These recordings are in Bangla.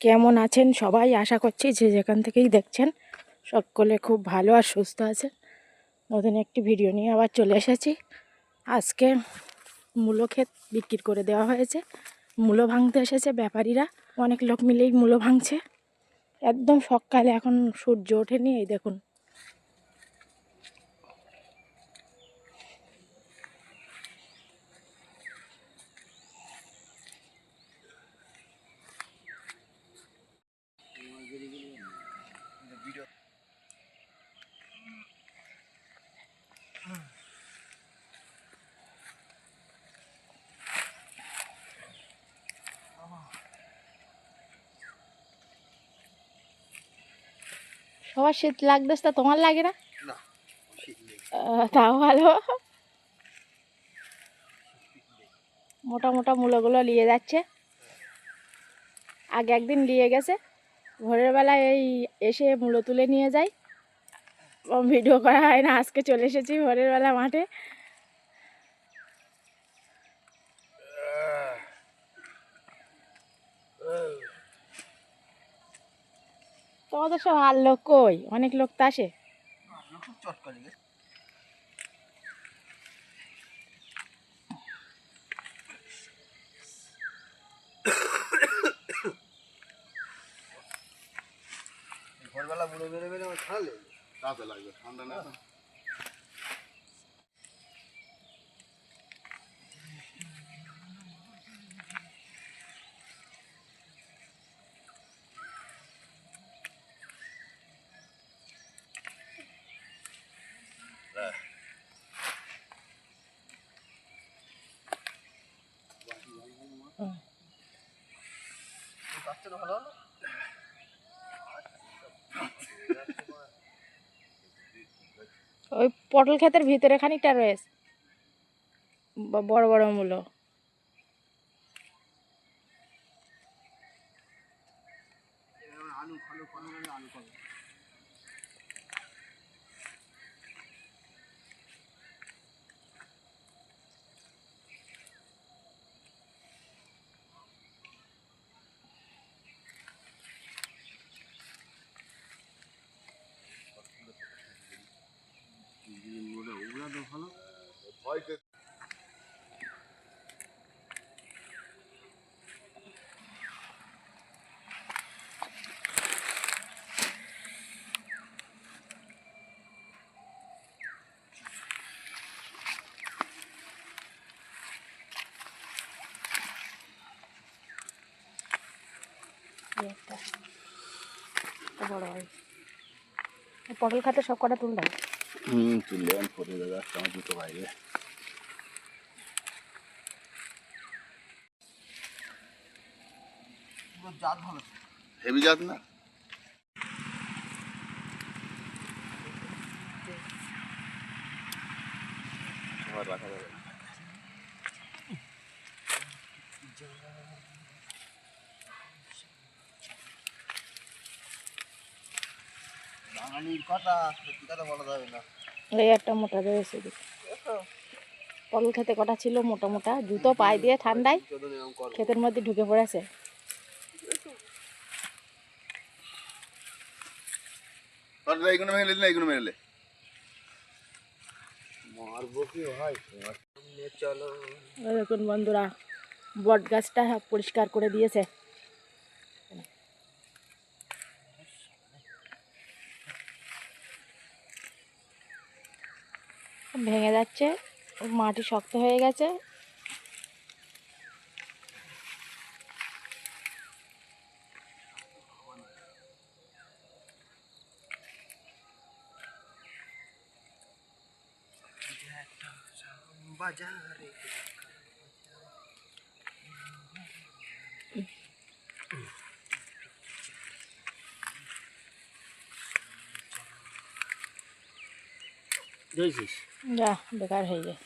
কেমন আছেন সবাই? আশা করছি যে যেখান থেকেই দেখছেন সকলে খুব ভালো আর সুস্থ আছে নতুন একটি ভিডিও নিয়ে আবার চলে এসেছি। আজকে মূলো ক্ষেত বিক্রি করে দেওয়া হয়েছে। মূলো ভাঙতে এসেছে ব্যাপারীরা। অনেক লোক মিলেই মূলো ভাঙছে। একদম সকালে এখন সূর্য ওঠেনি, এই দেখুন। সবার শীত লাগতেছে তা তোমার লাগে না? তাও ভালো। মোটা মোটা মূলগুলো নিয়ে যাচ্ছে। আগে একদিন নিয়ে গেছে। ভোরের বেলায় এই এসে মূলো তুলে নিয়ে যাই। ভিডিও করা হয় না আজকে চলে এসেছি ভোরের বেলা মাঠে। সব আর লোক কই অনেক লোক তো আসে। ভোরবেলা বুড়ো বেরো বেড়ে আমার ঠান্ডা লাগবে, ঠান্ডা না। হলো। ওই পটল ক্ষেতের ভিতরে খানিকটা রয়েছে। ব- বড় বড় মূলো। আলু ফালু আলু ফালু ওগুলা তো ভালো ভয় এই একটা। বড় হয়। পটল খাতে সব কটা তুল দাও হুম তুললে আমি ফটো দেবে একটা আমার দুটো বাইরে। জাত ভালো। হেভি জাত না? রাখা যাবে না। বাঙালির কথা সত্যি কথা বলা যাবে না। এই একটা মোটা রয়েছে এদিকে। খেতে কটা ছিল? মোটা মোটা। জুতো পায়ে দিয়ে ঠান্ডায় ক্ষেতের মধ্যে ঢুকে পড়েছে। তোর এইগুলো মেরে দিলে এইগুলো মেরে মারবো কি ভাই? চলো দেখুন বন্ধুরা বট গাছটা পরিষ্কার করে দিয়েছে। ভেঙে যাচ্ছে মাটি শক্ত হয়ে গেছে। বাজারে দেখছিস যা বেকার হয়ে যায়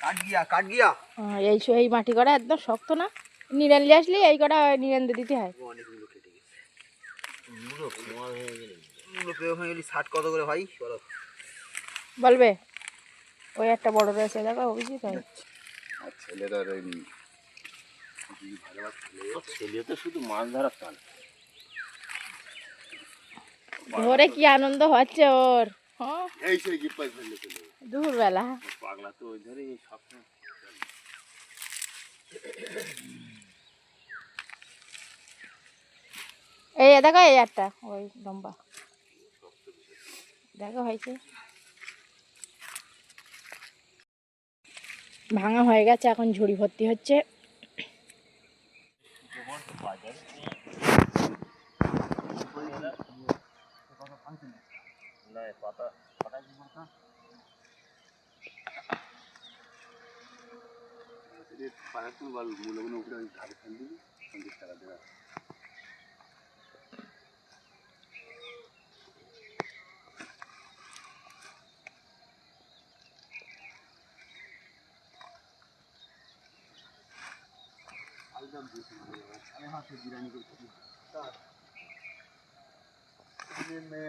কাট গিয়া কাট গিয়া। এই এই মাটি করা একদম শক্ত না? নিরেন আসলে এই কটা নিরেন দিতে হয়। অনেকগুলো কেটে গেছে। মুলো হয়ে গেলে মুলো হয়ে গেলি ষাট কত করে ভাই? বলো। বলবে? ওই একটা বড় রয়েছে দেখো অভিজিৎ হয়। ছেলে তো শুধু মাছ ধরার টান। ধরে কি আনন্দ হচ্ছে ওর? হ্যাঁ। দুপুরবেলা। পাগলা তো ওই ধরে সবসময় এই দেখো এই একটা ওই লম্বা। দেখো হয়েছে। ভাঙা হয়ে গেছে এখন ঝুড়ি ভর্তি হচ্ছে। పార్టీ వాళ్ళు మూలంగా ఉపయోగించి కార్యక్రమం అందిస్తారు అదే यहाँ से गिराने को मैं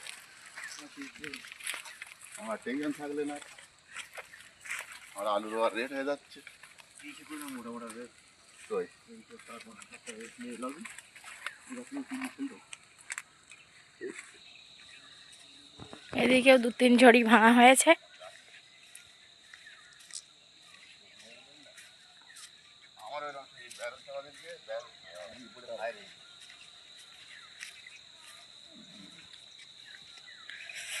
আমার টেনশন থাকলে না। আমার আলু আর রেট হয়ে যাচ্ছে। মোটা মোটা রেট কই? এদিকেও দু তিন ঝড়ি ভাঙা হয়েছে আমার ওই রকম এই ব্যারো টাকা দিয়ে ব্যারো উপরে বাইরে তো দেখে দেখে যাও হ্যাঁ ফেঁকিয়ে দে রোববার ভেঙে দেবো আনতে সরু সরু আছে চলবেন চলবেন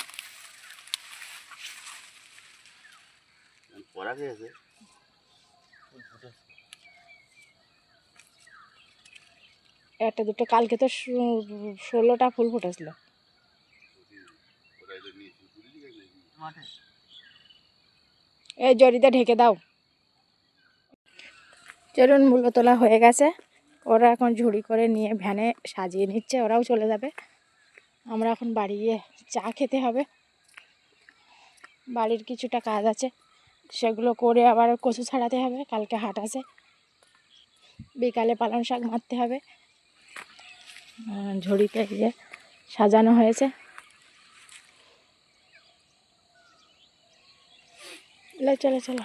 পড়া একটা দুটো, কালকে তো ষোলোটা ফুল ফুটেছিল। এই জরিতে ঢেকে দাও। চলুন, মূল্য তোলা হয়ে গেছে। ওরা এখন ঝুড়ি করে নিয়ে ভ্যানে সাজিয়ে নিচ্ছে, ওরাও চলে যাবে। আমরা এখন বাড়ি গিয়ে চা খেতে হবে। বাড়ির কিছুটা কাজ আছে। সেগুলো করে আবার কচু ছাড়াতে হবে, কালকে হাট আছে। বিকালে পালং শাক মারতে হবে। ঝুড়িতে যে সাজানো হয়েছে। চলো চলো।